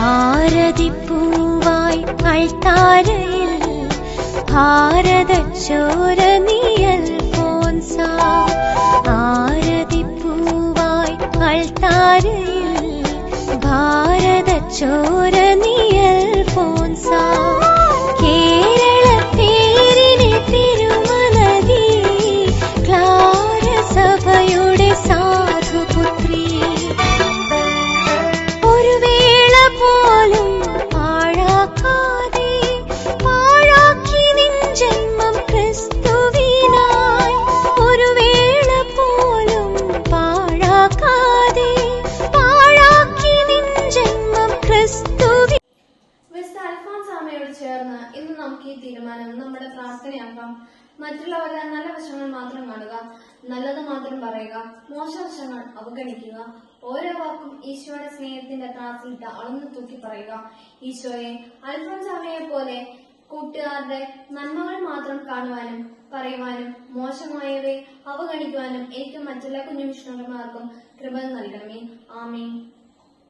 ആരതിപ്പൂവായി അൾത്താരയിൽ ഭാരത ചോരനിയൽ പോൻസ. ആരതിപ്പൂവായി അൾത്താരയിൽ ഭാരത നീയൽ ആമയോട് ചേർന്ന് ഇന്ന് നമുക്ക് ഈ തീരുമാനം നമ്മുടെ പ്രാർത്ഥനയാക്കാം മറ്റുള്ളവരുടെ നല്ല വശങ്ങൾ മാത്രം കാണുക നല്ലത് മാത്രം പറയുക മോശവശങ്ങൾ അവഗണിക്കുക ഓരോ വാക്കും ഈശോയുടെ സ്നേഹത്തിന്റെ ക്ലാസ്സിലിട്ട് അളന്നു തൂക്കി പറയുക. ഈശോയെ അൽഫോൻസ് ആമയെ പോലെ കൂട്ടുകാരുടെ നന്മകൾ മാത്രം കാണുവാനും പറയുവാനും മോശമായവയെ അവഗണിക്കുവാനും എനിക്ക് മറ്റുള്ള കുഞ്ഞു മിഷണറിമാർക്കും കൃപ നൽകണമേ. ആമീൻ